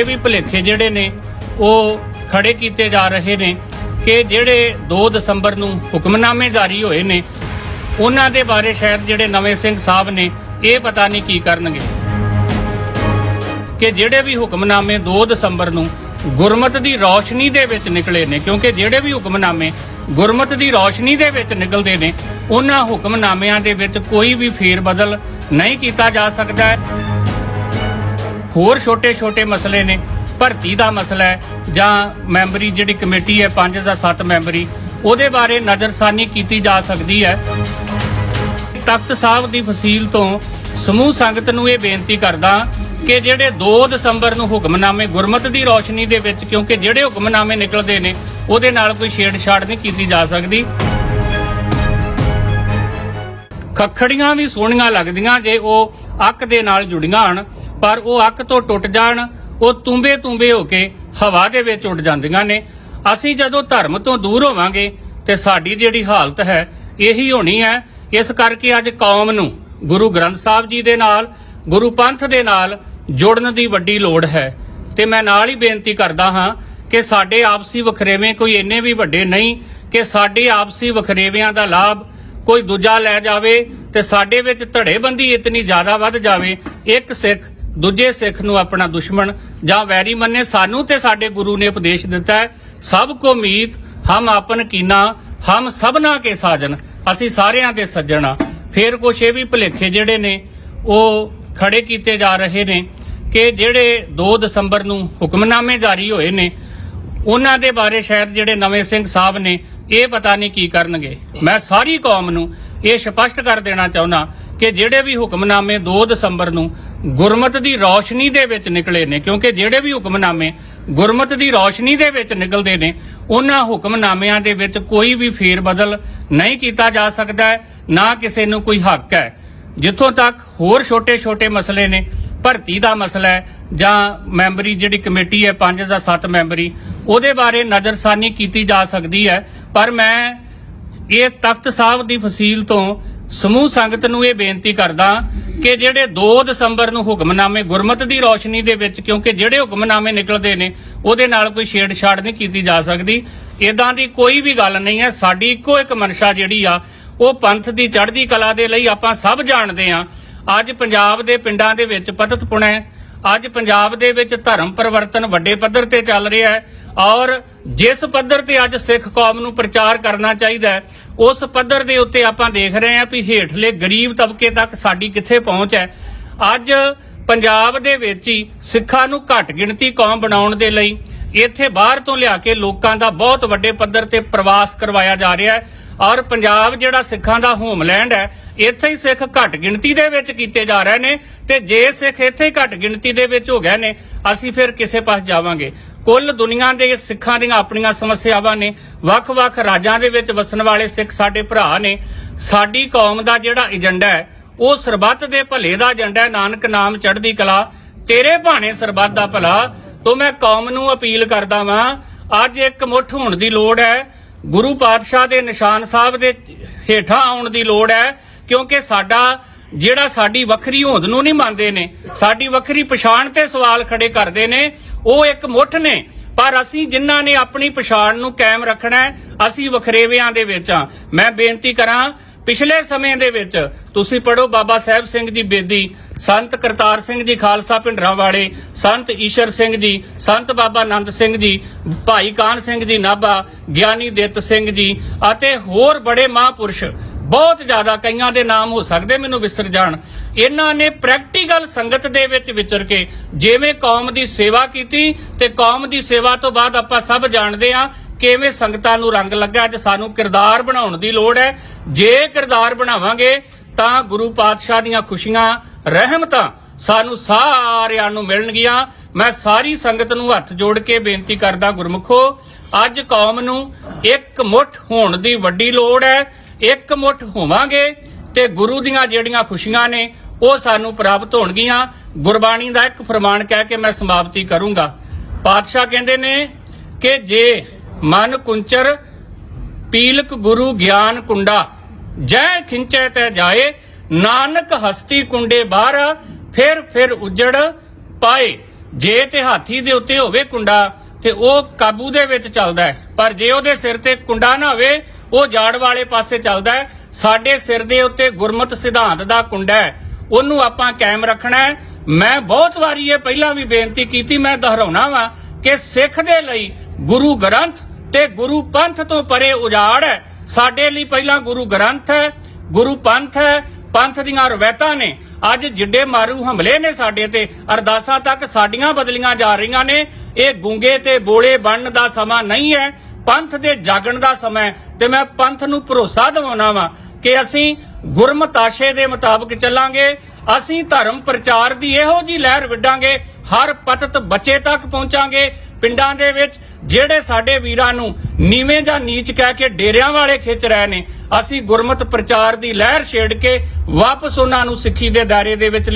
ਇਹ ਵੀ ਭੁਲੇਖੇ ਜਿਹੜੇ ਨੇ, ਉਹ ਖੜੇ ਕੀਤੇ ਜਾ ਰਹੇ ਨੇ ਕਿ ਜਿਹੜੇ 2 ਦਸੰਬਰ ਨੂੰ ਹੁਕਮਨਾਮੇ ਜਾਰੀ ਹੋਏ ਨੇ, ਉਹਨਾਂ ਦੇ ਬਾਰੇ ਸ਼ਾਇਦ ਜਿਹੜੇ ਨਵੇਂ ਸਿੰਘ ਸਾਹਿਬ ਨੇ, ਇਹ ਪਤਾ ਨਹੀਂ ਕੀ ਕਰਨਗੇ। ਕਿ ਜਿਹੜੇ ਵੀ ਹੁਕਮਨਾਮੇ 2 ਦਸੰਬਰ ਨੂੰ ਗੁਰਮਤ ਦੀ ਰੌਸ਼ਨੀ ਦੇ ਵਿੱਚ ਨਿਕਲੇ ਨੇ, ਕਿਉਂਕਿ ਜਿਹੜੇ ਵੀ ਹੁਕਮਨਾਮੇ ਗੁਰਮਤ ਦੀ ਰੌਸ਼ਨੀ ਦੇ ਵਿੱਚ ਨਿਕਲਦੇ ਨੇ, ਉਹਨਾਂ ਹੁਕਮਨਾਮਿਆਂ ਦੇ ਵਿੱਚ ਕੋਈ ਵੀ ਫੇਰ ਬਦਲ ਨਹੀਂ ਕੀਤਾ ਜਾ ਸਕਦਾ ਹੈ। ਹੋਰ ਛੋਟੇ-ਛੋਟੇ ਮਸਲੇ ਨੇ, ਭਰਤੀ ਦਾ ਮਸਲਾ ਹੈ, ਜਾਂ ਮੈਂਬਰੀ ਜਿਹੜੀ ਕਮੇਟੀ ਹੈ 5 ਜਾਂ 7 ਮੈਂਬਰੀ, ਉਹਦੇ ਬਾਰੇ ਨਜ਼ਰਸਾਨੀ ਕੀਤੀ ਜਾ ਸਕਦੀ ਹੈ। ਤਖਤ ਸਾਹਿਬ ਦੀ ਫਸੀਲ ਤੋਂ ਸਮੂਹ ਸੰਗਤ ਨੂੰ ਇਹ ਬੇਨਤੀ ਕਰਦਾ ਕਿ ਜਿਹੜੇ 2 ਦਸੰਬਰ ਨੂੰ ਹੁਕਮਨਾਮੇ ਗੁਰਮਤ ਦੀ ਰੋਸ਼ਨੀ ਦੇ ਵਿੱਚ, ਕਿਉਂਕਿ ਜਿਹੜੇ ਹੁਕਮਨਾਮੇ ਨਿਕਲਦੇ ਨੇ, ਉਹਦੇ ਨਾਲ ਕੋਈ ਛੇੜਛਾੜ ਨਹੀਂ ਕੀਤੀ ਜਾ ਸਕਦੀ। ਖੱਖੜੀਆਂ ਵੀ ਸੋਹਣੀਆਂ ਲੱਗਦੀਆਂ, ਜੇ ਉਹ ਅੱਕ ਦੇ ਨਾਲ ਜੁੜੀਆਂ ਹਨ ਪਰ ਉਹ ਅੱਕ ਤੋਂ ਟੁੱਟ ਜਾਣ, ਉਹ ਤੁੰਬੇ ਤੁੰਬੇ ਹੋ ਕੇ ਹਵਾ ਦੇ ਵਿੱਚ ਉੱਡ ਜਾਂਦੀਆਂ ਨੇ। ਅਸੀਂ ਜਦੋਂ ਧਰਮ ਤੋਂ ਦੂਰ ਹੋਵਾਂਗੇ, ਤੇ ਸਾਡੀ ਜਿਹੜੀ ਹਾਲਤ ਹੈ, ਇਹੀ ਹੋਣੀ ਹੈ। ਇਸ ਕਰਕੇ ਅੱਜ ਕੌਮ ਨੂੰ ਗੁਰੂ ਗ੍ਰੰਥ ਸਾਹਿਬ ਜੀ ਦੇ ਨਾਲ, ਗੁਰੂ ਪੰਥ ਦੇ ਨਾਲ ਜੁੜਨ ਦੀ ਵੱਡੀ ਲੋੜ ਹੈ। ਤੇ ਮੈਂ ਨਾਲ ਹੀ ਬੇਨਤੀ ਕਰਦਾ ਹਾਂ ਕਿ ਸਾਡੇ ਆਪਸੀ ਵਖਰੇਵੇਂ ਕੋਈ ਇੰਨੇ ਵੀ ਵੱਡੇ ਨਹੀਂ ਕਿ ਸਾਡੇ ਆਪਸੀ ਵਖਰੇਵਿਆਂ ਦਾ ਲਾਭ ਕੋਈ ਦੂਜਾ ਲੈ ਜਾਵੇ ਤੇ ਸਾਡੇ ਵਿੱਚ ਧੜੇਬੰਦੀ ਇਤਨੀ ਜ਼ਿਆਦਾ ਵੱਧ ਜਾਵੇ, ਇੱਕ ਸਿੱਖ ਦੂਜੇ ਸਿੱਖ ਨੂੰ ਆਪਣਾ ਦੁਸ਼ਮਣ ਜਾਂ ਵੈਰੀ ਮੰਨੇ, ਸਾਨੂੰ ਤੇ ਸਾਡੇ ਗੁਰੂ ਨੇ ਉਪਦੇਸ਼ ਦਿੱਤਾ ਹੈ, ਸਭ ਕੋ ਮੀਤ, ਹਮ ਆਪਨ ਕੀਨਾ, ਹਮ ਸਭਨਾ ਕੇ ਸਾਜਨ, ਅਸੀਂ ਸਾਰਿਆਂ ਦੇ ਸੱਜਣ ਆ ਫੇਰ ਕੁਛ ਇਹ ਵੀ ਭੁਲੇਖੇ ਜਿਹੜੇ ਨੇ, ਉਹ ਖੜੇ ਕੀਤੇ ਜਾ ਰਹੇ ਨੇ ਕਿ ਜਿਹੜੇ 2 ਦਸੰਬਰ ਨੂੰ ਹੁਕਮਨਾਮੇ ਜਾਰੀ ਹੋਏ ਨੇ, ਉਹਨਾਂ ਦੇ ਬਾਰੇ ਸ਼ਾਇਦ ਜਿਹੜੇ ਨਵੇਂ ਸਿੰਘ ਸਾਹਿਬ ਨੇ ਇਹ ਪਤਾ ਨਹੀਂ ਕੀ ਕਰਨਗੇ। ਮੈਂ ਸਾਰੀ ਕੌਮ ਨੂੰ ਇਹ ਸਪਸ਼ਟ ਕਰ ਦੇਣਾ ਚਾਹੁੰਦਾ ਕਿ ਜਿਹੜੇ ਵੀ ਹੁਕਮਨਾਮੇ 2 ਦਸੰਬਰ ਨੂੰ ਗੁਰਮਤ ਦੀ ਰੌਸ਼ਨੀ ਦੇ ਵਿੱਚ ਨਿਕਲੇ ਨੇ, ਕਿਉਂਕਿ ਜਿਹੜੇ ਵੀ ਹੁਕਮਨਾਮੇ ਗੁਰਮਤ ਦੀ ਰੌਸ਼ਨੀ ਦੇ ਵਿੱਚ ਨਿਕਲਦੇ ਨੇ, ਉਹਨਾਂ ਹੁਕਮਨਾਮਿਆਂ ਦੇ ਵਿੱਚ ਕੋਈ ਵੀ ਫੇਰ ਬਦਲ ਨਹੀਂ ਕੀਤਾ ਜਾ ਸਕਦਾ ਨਾ ਕਿਸੇ ਨੂੰ ਕੋਈ ਹੱਕ ਹੈ। ਜਿੱਥੋਂ ਤੱਕ ਹੋਰ ਛੋਟੇ-ਛੋਟੇ ਮਸਲੇ ਨੇ, ਭਰਤੀ ਦਾ ਮਸਲਾ ਹੈ, ਜਾਂ ਮੈਂਬਰੀ ਜਿਹੜੀ ਕਮੇਟੀ ਹੈ 5 ਜਾਂ 7 ਮੈਂਬਰੀ ਉਹਦੇ ਬਾਰੇ ਨਜ਼ਰਸਾਨੀ ਕੀਤੀ ਜਾ ਸਕਦੀ ਹੈ। ਪਰ ਮੈਂ ਇਹ ਤਖਤ ਸਾਹਿਬ ਦੀ ਫਸੀਲ ਤੋਂ ਸਮੂਹ ਸੰਗਤ ਨੂੰ ਇਹ ਬੇਨਤੀ ਕਰਦਾ ਕਿ ਜਿਹੜੇ 2 ਦਸੰਬਰ ਨੂੰ ਹੁਕਮਨਾਮੇ ਗੁਰਮਤ ਦੀ ਰੋਸ਼ਨੀ ਦੇ ਵਿੱਚ, ਕਿਉਂਕਿ ਜਿਹੜੇ ਹੁਕਮਨਾਮੇ ਨਿਕਲਦੇ ਨੇ, ਉਹਦੇ ਨਾਲ ਕੋਈ ਛੇੜਛਾੜ ਨਹੀਂ ਕੀਤੀ ਜਾ ਸਕਦੀ। ਇਦਾਂ ਦੀ ਕੋਈ ਵੀ ਗੱਲ ਨਹੀਂ ਹੈ। ਸਾਡੀ ਇੱਕੋ ਇੱਕ ਮਨਸ਼ਾ ਜਿਹੜੀ ਆ, ਉਹ ਪੰਥ ਦੀ ਚੜ੍ਹਦੀ ਕਲਾ ਦੇ ਲਈ ਆਪਾਂ ਸਭ ਜਾਣਦੇ ਆ ਅੱਜ ਪੰਜਾਬ ਦੇ ਪਿੰਡਾਂ ਦੇ ਵਿੱਚ ਪਤਤ ਪੁਣਾ ਅੱਜ ਪੰਜਾਬ ਦੇ ਵਿੱਚ ਧਰਮ ਪਰਿਵਰਤਨ ਵੱਡੇ ਪੱਧਰ ਤੇ ਚੱਲ ਰਿਹਾ ਹੈ ਔਰ ਜਿਸ ਪੱਧਰ ਤੇ ਅੱਜ ਸਿੱਖ ਕੌਮ ਨੂੰ ਪ੍ਰਚਾਰ ਕਰਨਾ ਚਾਹੀਦਾ ਹੈ, ਉਸ ਪੱਧਰ ਦੇ ਉੱਤੇ ਆਪਾਂ ਦੇਖ ਰਹੇ ਹਾਂ ਵੀ ਹੇਠਲੇ ਗਰੀਬ ਤਬਕੇ ਤੱਕ ਸਾਡੀ ਕਿੱਥੇ ਪਹੁੰਚ ਹੈ। ਅੱਜ ਪੰਜਾਬ ਦੇ ਵਿੱਚ ਹੀ ਸਿੱਖਾਂ ਨੂੰ ਘੱਟ ਗਿਣਤੀ ਕੌਮ ਬਣਾਉਣ ਦੇ ਲਈ ਇੱਥੇ ਬਾਹਰ ਤੋਂ ਲਿਆ ਕੇ ਲੋਕਾਂ ਦਾ ਬਹੁਤ ਵੱਡੇ ਪੱਧਰ ਤੇ ਪ੍ਰਵਾਸ ਕਰਵਾਇਆ ਜਾ ਰਿਹਾ ਹੈ। ਔਰ ਪੰਜਾਬ ਜਿਹੜਾ ਸਿੱਖਾਂ ਦਾ ਹੋਮਲੈਂਡ ਹੈ, ਇੱਥੇ ਹੀ ਸਿੱਖ ਘੱਟ ਗਿਣਤੀ ਦੇ ਵਿੱਚ ਕੀਤੇ ਜਾ ਰਹੇ ਨੇ ਤੇ ਜੇ ਸਿੱਖ ਇੱਥੇ ਹੀ ਘੱਟ ਗਿਣਤੀ ਦੇ ਵਿੱਚ ਹੋ ਗਏ ਨੇ, ਅਸੀਂ ਫਿਰ ਕਿਸੇ ਪਾਸ ਜਾਵਾਂਗੇ। ਕੁੱਲ ਦੁਨੀਆ ਦੇ ਸਿੱਖਾਂ ਦੀਆਂ ਆਪਣੀਆਂ ਸਮੱਸਿਆਵਾਂ ਨੇ, ਵੱਖ-ਵੱਖ ਰਾਜਾਂ ਦੇ ਵਿੱਚ ਵਸਣ ਵਾਲੇ ਸਿੱਖ ਸਾਡੇ ਭਰਾ ਨੇ। ਸਾਡੀ ਕੌਮ ਦਾ ਜਿਹੜਾ ਏਜੰਡਾ ਹੈ, ਉਹ ਸਰਬੱਤ ਦੇ ਭਲੇ ਦਾ ਏਜੰਡਾ ਹੈ, ਨਾਨਕ ਨਾਮ ਚੜ੍ਹਦੀ ਕਲਾ। ਤੇਰੇ ਭਾਣੇ ਸਰਬੱਤ ਦਾ ਭਲਾ, ਤੋਂ ਮੈਂ ਕੌਮ ਨੂੰ ਅਪੀਲ ਕਰਦਾ ਵਾਂ, ਅੱਜ ਇੱਕ ਮੁੱਠ ਹੋਣ ਦੀ ਲੋੜ ਹੈ ਗੁਰੂ ਪਾਤਸ਼ਾਹ ਦੇ ਨਿਸ਼ਾਨ ਸਾਹਿਬ ਦੇ ਹੇਠਾਂ ਆਉਣ ਦੀ ਲੋੜ ਹੈ, ਕਿਉਂਕਿ ਸਾਡਾ ਜਿਹੜਾ ਸਾਡੀ ਵੱਖਰੀ ਹੋਂਦ ਨੂੰ ਨਹੀਂ ਮੰਨਦੇ ਨੇ, ਸਾਡੀ ਵੱਖਰੀ ਪਛਾਣ ਤੇ ਸਵਾਲ ਖੜੇ ਕਰਦੇ ਨੇ, ਉਹ ਇੱਕ ਮੁੱਠ ਨੇ। ਪਰ ਅਸੀਂ ਜਿਨ੍ਹਾਂ ਨੇ ਆਪਣੀ ਪਛਾਣ ਨੂੰ ਕਾਇਮ ਰੱਖਣਾ ਹੈ, ਅਸੀਂ ਵਖਰੇਵਿਆਂ ਦੇ ਵਿੱਚ ਆ ਮੈਂ ਬੇਨਤੀ ਕਰਾਂ, ਪਿਛਲੇ ਸਮੇਂ ਦੇ ਵਿੱਚ, ਤੁਸੀਂ ਪੜੋ ਬਾਬਾ ਸਾਹਿਬ ਸਿੰਘ ਦੀ ਬੇਦੀ ਸੰਤ ਕਰਤਾਰ ਸਿੰਘ ਜੀ ਖਾਲਸਾ ਭਿੰਡਰਾਂ ਵਾਲੇ, ਸੰਤ ਈਸ਼ਰ ਸਿੰਘ ਜੀ, ਸੰਤ ਬਾਬਾ ਆਨੰਦ ਸਿੰਘ ਜੀ, ਭਾਈ ਕਾਨ ਸਿੰਘ ਜੀ, ਨਾਭਾ, ਗਿਆਨੀ ਦਿੱਤ ਸਿੰਘ ਜੀ ਅਤੇ ਹੋਰ ਬੜੇ ਮਹਾਂਪੁਰਸ਼, ਬਹੁਤ ਜ਼ਿਆਦਾ ਕਈਆਂ ਦੇ ਨਾਮ ਹੋ ਸਕਦੇ ਮੈਨੂੰ ਵਿਸਰ ਜਾਣ। ਇਹਨਾਂ ਨੇ ਪ੍ਰੈਕਟੀਕਲ ਸੰਗਤ ਦੇ ਵਿੱਚ ਵਿਚਰ ਕੇ ਜਿਵੇਂ ਕੌਮ ਦੀ ਸੇਵਾ ਕੀਤੀ ਤੇ ਕੌਮ ਦੀ ਸੇਵਾ ਤੋਂ ਬਾਅਦ ਆਪਾਂ ਸਭ ਜਾਣਦੇ ਹਾਂ ਕਿਵੇਂ ਸੰਗਤਾਂ ਨੂੰ ਰੰਗ ਲੱਗਾ। ਅੱਜ ਸਾਨੂੰ ਕਿਰਦਾਰ ਬਣਾਉਣ ਦੀ ਲੋੜ ਹੈ। ਜੇ ਕਿਰਦਾਰ ਬਣਾਵਾਂਗੇ ਤਾਂ ਗੁਰੂ ਪਾਤਸ਼ਾਹ ਦੀਆਂ ਖੁਸ਼ੀਆਂ ਰਹਿਮਤਾਂ ਸਾਨੂੰ ਸਾਰਿਆਂ ਨੂੰ ਮਿਲਣਗੀਆਂ। ਮੈਂ ਸਾਰੀ ਸੰਗਤ ਨੂੰ ਹੱਥ ਜੋੜ ਕੇ ਬੇਨਤੀ ਕਰਦਾ ਗੁਰਮੁਖੋ, ਅੱਜ ਕੌਮ ਨੂੰ ਇੱਕ ਮੁੱਠ ਹੋਣ ਦੀ ਵੱਡੀ ਲੋੜ ਹੈ। ਇੱਕ ਮੁੱਠ ਹੋਵਾਂਗੇ ਤੇ ਗੁਰੂ ਦੀਆਂ ਜਿਹੜੀਆਂ ਖੁਸ਼ੀਆਂ ਨੇ, ਉਹ ਸਾਨੂੰ ਪ੍ਰਾਪਤ ਹੋਣਗੀਆਂ। ਗੁਰਬਾਣੀ ਦਾ ਇੱਕ ਫਰਮਾਨ ਕਹਿ ਕੇ ਮੈਂ ਸਮਾਪਤੀ ਕਰੂੰਗਾ। ਪਾਤਸ਼ਾਹ ਕਹਿੰਦੇ ਨੇ ਕਿ ਜੇ ਮਨ ਕੁੰਚਰ, ਪੀਲਕ ਗੁਰੂ ਗਿਆਨ ਕੁੰਡਾ, ਜੈ ਖਿੰਚੈ ਤੇ ਜਾਏ ਨਾਨਕ ਹਸਤੀ ਕੁੰਡੇ ਬਾਹਰ, ਫਿਰ ਫਿਰ ਉਜੜ ਪਾਏ। ਜੇ ਤੇ ਹਾਥੀ ਦੇ ਉੱਤੇ ਹੋਵੇ ਕੁੰਡਾ, ਤੇ ਉਹ ਕਾਬੂ ਦੇ ਵਿੱਚ ਚੱਲਦਾ ਹੈ। ਪਰ ਜੇ ਉਹਦੇ ਸਿਰ ਤੇ ਕੁੰਡਾ ਨਾ ਹੋਵੇ, ਉਹ ਜਾੜ ਵਾਲੇ ਪਾਸੇ ਚੱਲਦਾ ਹੈ। ਸਾਡੇ ਸਿਰ ਦੇ ਉੱਤੇ ਗੁਰਮਤ ਸਿਧਾਂਤ ਦਾ ਕੁੰਡਾ ਹੈ। ਉਹਨੂੰ ਆਪਾਂ ਕਾਇਮ ਰੱਖਣਾ ਹੈ। ਮੈਂ ਬਹੁਤ ਵਾਰੀ ਇਹ ਪਹਿਲਾਂ ਵੀ ਬੇਨਤੀ ਕੀਤੀ, ਮੈਂ ਦੁਹਰਾਉਣਾ ਵਾਂ ਕਿ ਸਿੱਖ ਦੇ ਲਈ ਗੁਰੂ ਗ੍ਰੰਥ ਤੇ ਗੁਰੂ ਪੰਥ ਤੋਂ ਪਰੇ ਉਜਾੜ ਹੈ। ਸਾਡੇ ਲਈ ਪਹਿਲਾਂ ਗੁਰੂ ਗ੍ਰੰਥ ਹੈ, ਗੁਰੂ ਪੰਥ ਹੈ ਪੰਥ ਦੀਆਂ ਰਵਾਇਤਾਂ ਨੇ। ਅੱਜ ਜਿੱਡੇ ਮਾਰੂ ਹਮਲੇ ਨੇ ਸਾਡੇ ਤੇ, ਅਰਦਾਸਾਂ ਤੱਕ ਸਾਡੀਆਂ ਬਦਲੀਆਂ ਜਾ ਰਹੀਆਂ ਨੇ। ਇਹ ਗੁੰਗੇ ਤੇ ਬੋਲੇ ਬਣਨ ਦਾ ਸਮਾਂ ਨਹੀਂ ਹੈ, ਪੰਥ ਦੇ ਜਾਗਣ ਦਾ ਸਮਾਂ ਤੇ ਮੈਂ ਪੰਥ ਨੂੰ ਭਰੋਸਾ ਦਿਵਾਉਣਾ ਵਾ ਕਿ ਅਸੀਂ ਗੁਰਮਤਾਸ਼ੇ ਦੇ ਮੁਤਾਬਕ ਚੱਲਾਂਗੇ, ਅਸੀਂ ਧਰਮ ਪ੍ਰਚਾਰ ਦੀ ਇਹੋ ਜੀ ਲਹਿਰ ਵਿੱਢਾਂਗੇ, ਹਰ ਪਤਤ ਬੱਚੇ ਤੱਕ ਪਹੁੰਚਾਂਗੇ ਪਿੰਡਾਂ ਦੇ ਵਿੱਚ ਜਿਹੜੇ ਸਾਡੇ ਵੀਰਾਂ ਨੂੰ ਨੀਵੇਂ ਜਾਂ ਨੀਚ ਕਹਿ ਕੇ ਡੇਰਿਆਂ ਵਾਲੇ ਖਿੱਚ ਰਹੇ ਨੇ, ਅਸੀਂ ਗੁਰਮਤ ਪ੍ਰਚਾਰ ਦੀ ਲਹਿਰ ਛੇੜ ਕੇ ਵਾਪਸ ਉਹਨਾਂ ਨੂੰ ਸਿੱਖੀ ਦੇ ਦਾਇਰੇ ਦੇ ਵਿੱਚ